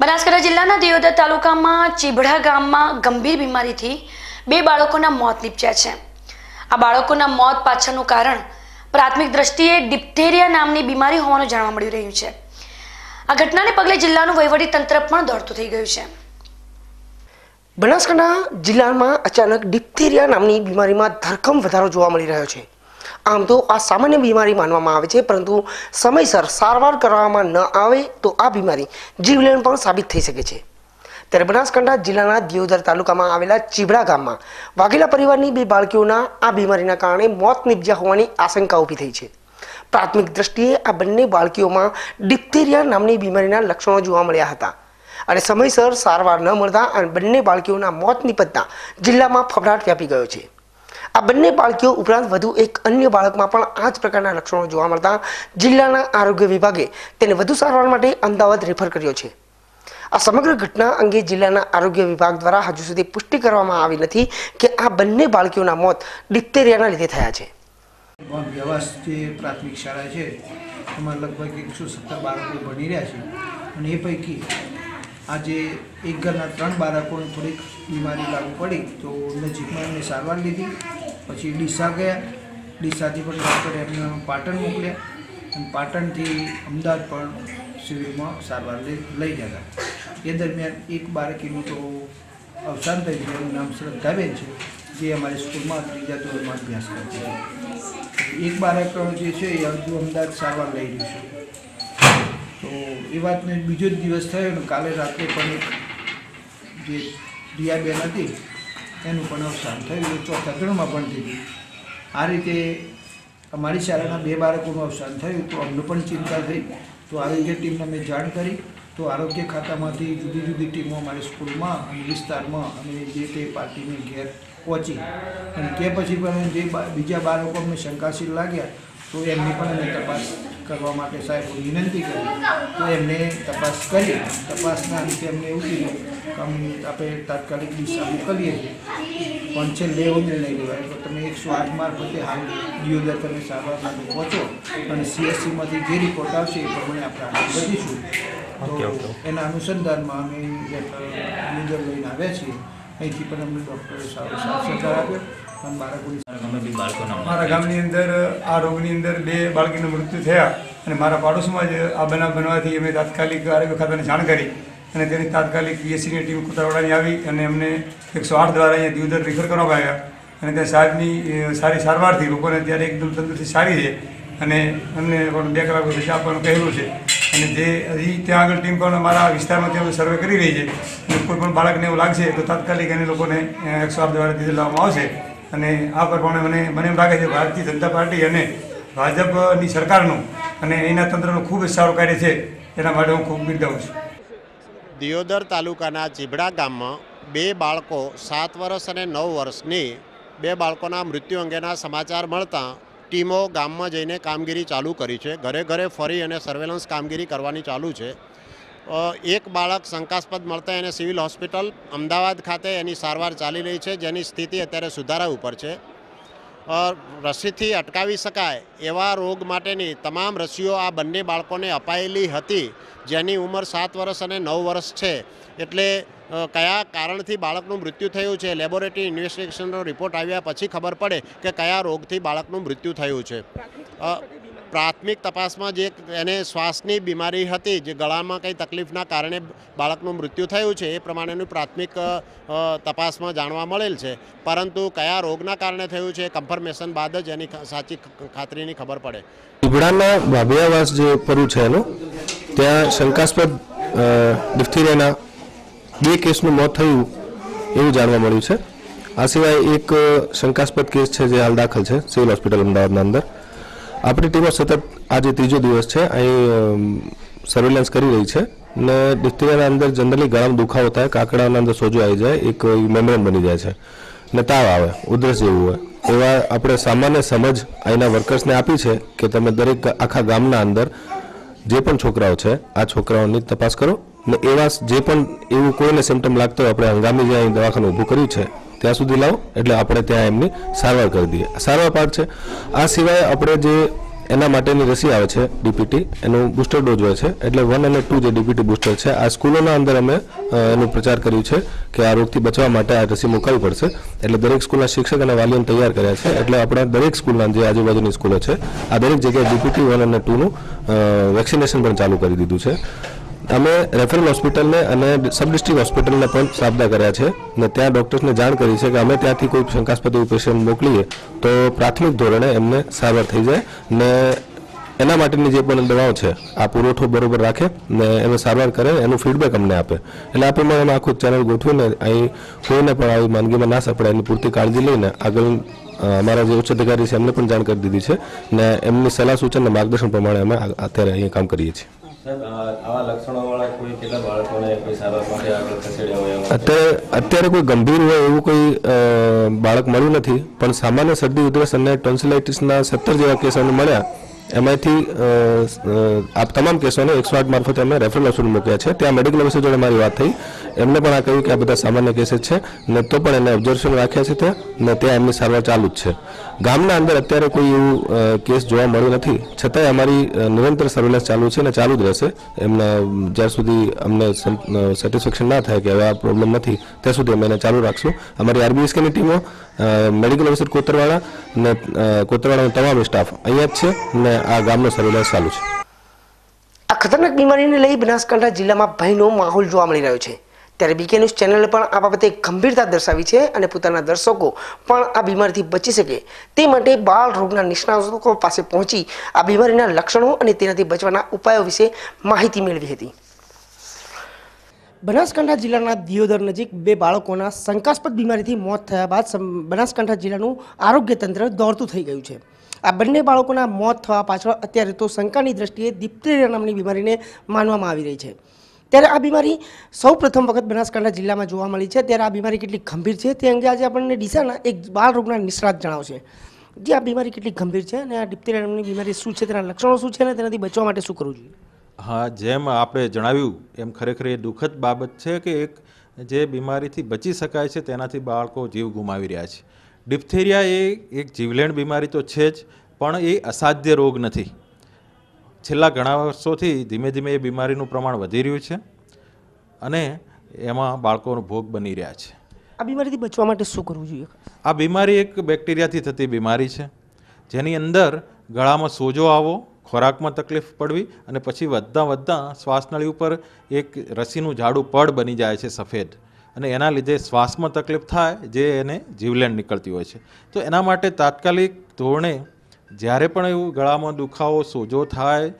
બનાસકાંઠા જિલ્લાના દિયોદર તાલુકામાં ચીબડા ગામમાં ગંભીર બીમારીથી બે બાળકોના મોત નીપજ્યા છે. આ બાળકોના મોત પાછળનું કારણ પ્રાથમિક દ્રષ્ટિએ ડિપ્થેરિયા નામની બીમારી હોવાનું જાણવા મળી રહ્યું છે. આ ઘટનાને પગલે જિલ્લાનું વહીવટી તંત્ર પણ દોડતું થઈ ગયું છે. બનાસકાંઠા જિલ્લામાં અચાનક ડિપ્થેરિયા નામની બીમારીમાં ધરખમ વધારો જોવા મળી રહ્યો છે. આમ તો આ સામાન્ય બીમારી માનવામાં આવે છે, પરંતુ સમયસર સારવાર કરવામાં ન આવે તો આ બીમારી જીવલેણ પણ સાબિત થઈ શકે છે. ત્યારે બનાસકાંઠા જિલ્લાના દિયોદર તાલુકામાં આવેલા ચીબડા ગામમાં વાઘેલા પરિવારની બે બાળકીઓના આ બીમારીના કારણે મોત નિપજ્યા હોવાની આશંકા ઊભી થઈ છે. પ્રાથમિક દ્રષ્ટિએ આ બંને બાળકીઓમાં ડિપ્થેરિયા નામની બીમારીના લક્ષણો જોવા મળ્યા હતા. અને સમયસર સારવાર ન મળતા અને બંને બાળકીઓના મોત નિપજતા જિલ્લામાં ફફડાટ વ્યાપી ગયો છે. આ બંને બાળકીઓ ઉપરાંત વધુ એક અન્ય બાળકમાં પણ આ જ પ્રકારના લક્ષણો જોવા મળતા જિલ્લાના આરોગ્ય વિભાગે તેને વધુ સારવાર માટે અમદાવાદ રેફર કર્યો છે. આ સમગ્ર ઘટના અંગે જિલ્લાના આરોગ્ય વિભાગ દ્વારા હજુ સુધી પુષ્ટિ કરવામાં આવી નથી કે આ બંને બાળકીઓના મોત ડિપ્ટેરિયાના લીધે થયા છે. પ્રાથમિક શાળા છે. એમાં લગભગ એકસો સત્તર બાળકો ભણી રહ્યા છે. અને એ પૈકી આજે એક ઘરના ત્રણ બાળકોને થોડીક બીમારી લાગુ પડી તો નજીકમાં એમને સારવાર લીધી. પછી ડીસા ગયા. ડીસાથી પણ ડૉક્ટરે એમને પાટણ મોકલ્યા. અને પાટણથી અમદાવાદ પણ સિવિલમાં સારવાર લઈ ગયા એ દરમિયાન એક બાળકીનું તો અવસાન થઈ ગયું એનું નામ શ્રદ્ધાબેન છે, જે અમારી સ્કૂલમાં ત્રીજા ધોરણમાં અભ્યાસ કરતી એક બાળક જે છે એ હજુ અમદાવાદ સારવાર લઈ રહ્યું છે. એ વાતનો બીજો જ દિવસ થયો ને કાલે રાત્રે પણ જે રિયાબેન હતી, એનું પણ અવસાન થયું, એ ચોથા ધોરણમાં ભણતી હતી આ રીતે અમારી શાળાના બે બાળકોનું અવસાન થયું, તો અમને પણ ચિંતા થઈ. તો આરોગ્ય ટીમને મેં જાણ કરી. તો આરોગ્ય ખાતામાંથી જુદી જુદી ટીમો અમારી સ્કૂલમાં અને વિસ્તારમાં અને જે તે પાર્ટીને ઘેર પહોંચી. અને તે પછી પણ જે બીજા બાળકો અમને શંકાશીલ લાગ્યા, તો એમની પણ અમે તપાસ કરવા માટે સાહેબ વિનંતી કરી તો એમને તપાસ કરી. તપાસના અંતે એમને એવું કીધું કે અમે આપણે તાત્કાલિક દિશા મોકલીએ છીએ. પણ છે લેવો નિર્ણય લેવાય તો તમે એકસો આઠ મારફતે હાલ દિયોદર તમે સારવાર માટે પહોંચો અને સીએસસીમાંથી જે રિપોર્ટ આવશે એ પ્રમાણે આપણે આગળ વધીશું. તો એના અનુસંધાનમાં અમે દિયોદર લઈને આવ્યા છીએ અહીંથી પણ અમને ડૉક્ટરે સારો સાથ સહકાર આપ્યો. અને બાળકોની મારા ગામની અંદર, આ રોગની અંદર બે બાળકીનું મૃત્યુ થયા અને મારા પાડોશમાં જ આ બનાવ બનવાથી અમે તાત્કાલિક આરોગ્ય ખાતાને જાણ કરી અને તેની તાત્કાલિક પીએસસીની ટીમ કુતરાવાડાની આવી અને અમને એકસો આઠ દ્વારા અહીંયા દીવદર રિફર કરવામાં આવ્યા. અને ત્યાં સાહેબની સારી સારવારથી લોકોને અત્યારે એકદમ તંદુરસ્તી સારી છે અને અમને પણ બે કલાક રજા આપવાનું કહેલું છે. અને જે હજી ત્યાં આગળ ટીમ પણ અમારા વિસ્તારમાં ત્યાં સર્વે કરી રહી છે. કોઈ પણ બાળકને એવું લાગશે તો તાત્કાલિક એને લોકોને એકસો આઠ દ્વારા દીધે લાવવામાં આવશે. અને આ પ્રમાણે મને મને એમ લાગે છે ભારતીય જનતા પાર્ટી અને ભાજપની સરકારનું અને એના તંત્રનું ખૂબ સારું કાર્ય છે. એના માટે હું ખૂબ બિરદાવું છું. દિયોદર તાલુકાના ચીભડા ગામમાં બે બાળકો સાત વર્ષ અને નવ વર્ષની બે બાળકોના મૃત્યુ અંગેના સમાચાર મળતા ટીમો ગામમાં જઈને કામગીરી ચાલુ કરી છે. ઘરે ઘરે ફરી અને સર્વેલન્સ કામગીરી કરવાની ચાલુ છે. એક બાળક શંકાસ્પદ મળતા એને સિવિલ હોસ્પિટલ, અમદાવાદ ખાતે એની સારવાર ચાલી રહી છે, જેની સ્થિતિ અત્યારે સુધારા ઉપર છે. રસીથી અટકાવી શકાય એવા રોગ માટેની તમામ રસીઓ આ બંને બાળકોને અપાયેલી હતી, જેની ઉંમર સાત વર્ષ અને નવ વર્ષ છે. એટલે કયા કારણથી બાળકનું મૃત્યુ થયું છે, લેબોરેટરી ઇન્વેસ્ટિગેશનનો રિપોર્ટ આવ્યા પછી ખબર પડે કે કયા રોગથી બાળકનું મૃત્યુ થયું છે. પ્રાથમિક તપાસમાં જે એને શ્વાસની બીમારી હતી, જે ગળામાં કંઈ તકલીફના કારણે બાળકનું મૃત્યુ થયું છે, એ પ્રમાણેનું પ્રાથમિક તપાસમાં જાણવા મળેલ છે. પરંતુ કયા રોગના કારણે થયું છે કન્ફર્મેશન બાદ જ એની સાચી ખાતરીની ખબર પડે. ઉભડાના ભાભિયાવાસ જે પરું છે એનું, ત્યાં શંકાસ્પદ ડિફ્થેરિયાના બે કેસનું મોત થયું એવું જાણવા મળ્યું છે. આ સિવાય એક શંકાસ્પદ કેસ છે જે હાલ દાખલ છે, સિવિલ હોસ્પિટલ અમદાવાદના અંદર. આપણી ટીમો સતત આજે ત્રીજો દિવસ છે. અહીં સર્વેલન્સ કરી રહી છે. ને ડિફ્થેરિયાના અંદર જનરલી ગળામાં દુખાવો થાય. કાકડાના અંદર સોજો આવી જાય. એક મેમ્બ્રેન બની જાય છે. ને તાવ આવે. ઉધરસ જેવું હોય. એવા આપણે સામાન્ય સમજ અહીંના વર્કર્સને આપી છે કે તમે દરેક આખા ગામના અંદર જે પણ છોકરાઓ છે, આ છોકરાઓની તપાસ કરો. ને એવા જે પણ એવું કોઈને સિમ્ટમ લાગતો હોય, આપણે હંગામી જે અહીં દવાખાનું ઊભું કર્યું છે ત્યાં સુધી લાવો. એટલે આપણે ત્યાં એમની સારવાર કરી દઈએ. સારવાર પાર્ટ છે. આ સિવાય આપણે જે એના માટેની રસી આવે છે ડીપીટી એનું બુસ્ટર ડોઝ હોય છે. એટલે વન અને ટુ જે ડીપીટી બુસ્ટર છે, આ સ્કૂલોના અંદર અમે એનો પ્રચાર કર્યું છે કે આ રોગથી બચવા માટે આ રસી મુકાવી પડશે. એટલે દરેક સ્કૂલના શિક્ષક અને વાલીઓને તૈયાર કર્યા છે. એટલે આપણે દરેક સ્કૂલના જે આજુબાજુની સ્કૂલો છે, આ દરેક જગ્યાએ ડીપીટી વન અને ટુનું વેક્સિનેશન પણ ચાલુ કરી દીધું છે. અમે રેફરલ હોસ્પિટલને અને સબ ડિસ્ટ્રિક્ટ હોસ્પિટલને પણ સાબદા કર્યા છે ને ત્યાં ડૉક્ટર્સને જાણ કરી છે કે અમે ત્યાંથી કોઈ શંકાસ્પદ પેશન્ટ મોકલીએ તો પ્રાથમિક ધોરણે એમને સારવાર થઈ જાય ને એના માટેની જે પણ દવાઓ છે, આ પુરવઠો બરોબર રાખે ને એને સારવાર કરે, એનું ફીડબેક અમને આપે. એટલે આ પ્રમાણે અમે આખું ચેનલ ગોઠવીને અહીં કોઈને પણ આવી માંદગીમાં ના સપડાય એની પૂરતી કાળજી લઈને આગળ અમારા જે ઉચ્ચ અધિકારી છે એમને પણ જાણ કરી દીધી છે ને એમની સલાહ સૂચન અને માર્ગદર્શન પ્રમાણે અમે અત્યારે અહીંયા કામ કરીએ છીએ. અત્યારે અત્યારે કોઈ ગંભીર હોય એવું કોઈ બાળક મળ્યું નથી, પણ સામાન્ય શરદી, ઉધરસ અને ટોન્સિલાઇટિસના સત્તર જેવા કેસ મળ્યા એમાંથી આ તમામ કેસોને એકસો આઠ મારફતે અમે રેફરલ હોસ્પિટલ મૂક્યા છે. ત્યાં મેડિકલ ઓફિસર જોડે મારી વાત થઈ. એમને પણ આ કહ્યું કે આ બધા સામાન્ય કેસીસ છે. ને તો પણ એને ઓબ્ઝર્વેશન રાખ્યા છે ત્યાં, ને ત્યાં એમની સારવાર ચાલુ જ છે. ગામના અંદર અત્યારે કોઈ એવું કેસ જોવા મળ્યું નથી. છતાંય અમારી નિરંતર સર્વેલન્સ ચાલુ છે અને ચાલુ જ રહેશે. એમને જ્યાં સુધી અમને સેટિસ્ફેક્શન ના થાય કે હવે આ પ્રોબ્લેમ નથી, ત્યાં સુધી અમે એને ચાલુ રાખશું. અમારી આરબીએસકેની ટીમો મેડિકલ ઓફિસર કોતરવાળા ને કોતરવાળાનો તમામ સ્ટાફ અહીંયા જ છે. ને આ ગામનો સર્વેલન્સ ચાલુ છે. આ ખતરનાક બીમારીને લઈ બનાસકાંઠા જિલ્લામાં ભયનો માહોલ જોવા મળી રહ્યો છે. ત્યારે બીકે ન્યૂઝ ચેનલે પણ આ બાબતે ગંભીરતા દર્શાવી છે અને પોતાના દર્શકો પણ આ બીમારીથી બચી શકે તે માટે બાળ રોગના નિષ્ણાતો પાસે પહોંચી આ બીમારીના લક્ષણો અને તેનાથી બચવાના ઉપાયો વિશે માહિતી મેળવી હતી. બનાસકાંઠા જિલ્લાના દિયોદર નજીક બે બાળકોના શંકાસ્પદ બીમારીથી મોત થયા બાદ બનાસકાંઠા જિલ્લાનું આરોગ્ય તંત્ર દોડતું થઈ ગયું છે. આ બંને બાળકોના મોત થવા પાછળ અત્યારે તો શંકાની દ્રષ્ટિએ દિપ્તેરિયા નામની બીમારીને માનવામાં આવી રહી છે. ત્યારે આ બીમારી સૌ પ્રથમ વખત બનાસકાંઠા જિલ્લામાં જોવા મળી છે. ત્યારે આ બીમારી કેટલી ગંભીર છે તે અંગે આજે આપણને ડીસાના એક બાળ રોગના નિષ્ણાત જણાવશે. જે, આ બીમારી કેટલી ગંભીર છે અને આ ડિપ્ટેરિયા નામની બીમારી શું છે, તેના લક્ષણો શું છે અને તેનાથી બચવા માટે શું કરવું જોઈએ? હા, જેમ આપણે જણાવ્યું, એમ ખરેખર એ દુઃખદ બાબત છે કે એક જે બીમારીથી બચી શકાય છે તેનાથી બાળકો જીવ ગુમાવી રહ્યા છે. ડિપ્થેરિયા એ એક જીવલેણ બીમારી તો છે જ પણ એ અસાધ્ય રોગ નથી. છેલ્લા ઘણા વર્ષોથી ધીમે ધીમે એ બીમારીનું પ્રમાણ વધી રહ્યું છે અને એમાં બાળકોનો ભોગ બની રહ્યા છે. આ બીમારીથી બચવા માટે શું કરવું જોઈએ? આ બીમારી એક બેક્ટેરિયાથી થતી બીમારી છે જેની અંદર ગળામાં સોજો આવવો ખોરાકમાં તકલીફ પડવી અને પછી વધતાં વધતાં શ્વાસનળી ઉપર એક રસીનું જાડું પડ બની જાય છે સફેદ. અને એના લીધે શ્વાસમાં તકલીફ થાય, જે એને જીવલેણ નીકળતી હોય છે. તો એના માટે તાત્કાલિક ધોરણે જ્યારે પણ એવું ગળામાં દુખાવો, સોજો થાય,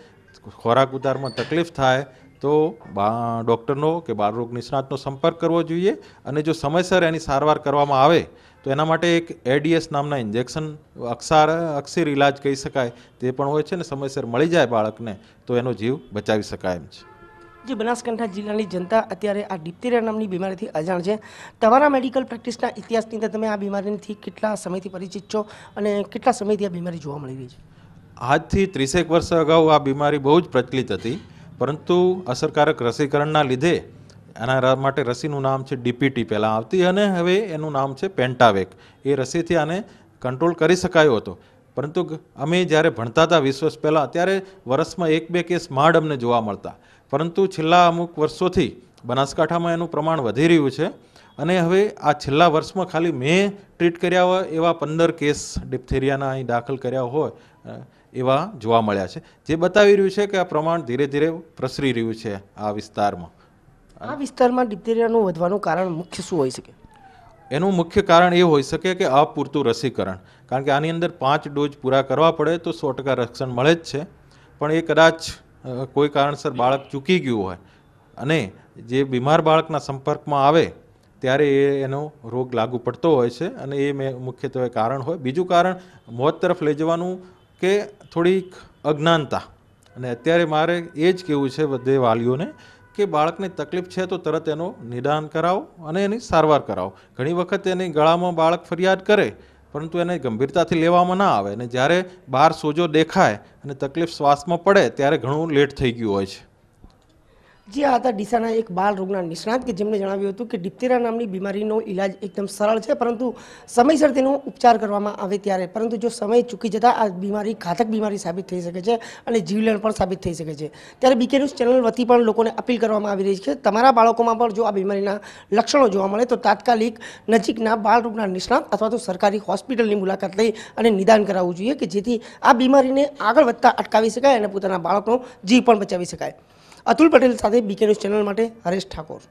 ખોરાક ઉતારમાં તકલીફ થાય, તો ડૉક્ટરનો કે બાળરોગ નિષ્ણાતનો સંપર્ક કરવો જોઈએ. અને જો સમયસર એની સારવાર કરવામાં આવે, તો એના માટે એક એડીએસ નામના ઇન્જેક્શન, અક્ષાર, અક્ષીર ઇલાજ કહી શકાય, તે પણ હોય છે ને, સમયસર મળી જાય બાળકને, તો એનો જીવ બચાવી શકાય એમ છે. જે બનાસકાંઠા જિલ્લાની જનતા અત્યારે આ ડિપ્તેરિયા નામની બીમારીથી અજાણ છે. તમારા મેડિકલ પ્રેક્ટિસના ઇતિહાસની અંદર તમે આ બીમારીથી કેટલા સમયથી પરિચિત છો અને કેટલા સમયથી આ બીમારી જોવા મળી રહી છે? આજથી ત્રીસેક વર્ષ અગાઉ આ બીમારી બહુ જ પ્રચલિત હતી, પરંતુ અસરકારક રસીકરણના લીધે રા- માટે રસીનું નામ છે ડીપીટી પહેલાં આવતી અને હવે એનું નામ છે પેન્ટાવેક. એ રસીથી આને કંટ્રોલ કરી શકાયો હતો. પરંતુ અમે જ્યારે ભણતા હતા વીસ વર્ષ પહેલાં, ત્યારે વર્ષમાં એક બે કેસ માડ અમને જોવા મળતા. પરંતુ છેલ્લા અમુક વર્ષોથી બનાસકાંઠામાં એનું પ્રમાણ વધી રહ્યું છે અને હવે આ છેલ્લા વર્ષમાં ખાલી મેં ટ્રીટ કર્યા હોય એવા પંદર કેસ ડિપ્થેરિયાના અહીં દાખલ કર્યા હોય એવા જોવા મળ્યા છે. જે બતાવી રહ્યું છે કે આ પ્રમાણ ધીરે ધીરે પ્રસરી રહ્યું છે આ વિસ્તારમાં. આ વિસ્તારમાં ડિપ્થેરિયાનું વધવાનું કારણ મુખ્ય શું હોઈ શકે? એનું મુખ્ય કારણ એ હોઈ શકે કે અપૂરતું રસીકરણ. કારણ કે આની અંદર પાંચ ડોઝ પૂરા કરવા પડે તો સો ટકા રક્ષણ મળે જ છે. પણ એ કદાચ કોઈ કારણસર બાળક ચૂકી ગયું હોય અને જે બીમાર બાળકના સંપર્કમાં આવે ત્યારે એ એનો રોગ લાગુ પડતો હોય છે અને એ મેં, મુખ્યત્વે કારણ હોય. બીજું કારણ મોત તરફ લઈ જવાનું કે થોડીક અજ્ઞાનતા. અને અત્યારે મારે એ જ કહેવું છે બધે વાલીઓને કે બાળકને તકલીફ છે તો તરત એનો નિદાન કરાવો અને એની સારવાર કરાવો. ઘણી વખત એની ગળામાં બાળક ફરિયાદ કરે, પરંતુ એને ગંભીરતાથી લેવામાં ના આવે અને જ્યારે બહાર સોજો દેખાય અને તકલીફ શ્વાસમાં પડે, ત્યારે ઘણું લેટ થઈ ગયું હોય છે. જે આ હતા ડીસાના એક બાળ રોગના નિષ્ણાત કે જેમણે જણાવ્યું હતું કે ડિપ્તેરા નામની બીમારીનો ઇલાજ એકદમ સરળ છે, પરંતુ સમયસર તેનો ઉપચાર કરવામાં આવે ત્યારે. પરંતુ જો સમય ચૂકી જતાં આ બીમારી ઘાતક બીમારી સાબિત થઈ શકે છે અને જીવલેણ પણ સાબિત થઈ શકે છે. ત્યારે બીકે ન્યૂઝ ચેનલ વતી પણ લોકોને અપીલ કરવામાં આવી રહી છે, તમારા બાળકોમાં પણ જો આ બીમારીના લક્ષણો જોવા મળે તો તાત્કાલિક નજીકના બાળ રોગના નિષ્ણાત અથવા તો સરકારી હોસ્પિટલની મુલાકાત લઈ અને નિદાન કરાવવું જોઈએ કે જેથી આ બીમારીને આગળ વધતા અટકાવી શકાય અને પોતાના બાળકનો જીવ પણ બચાવી શકાય. અતુલ પટેલ સાથે બીકે ચેનલ માટે હરેશ ઠાકોર.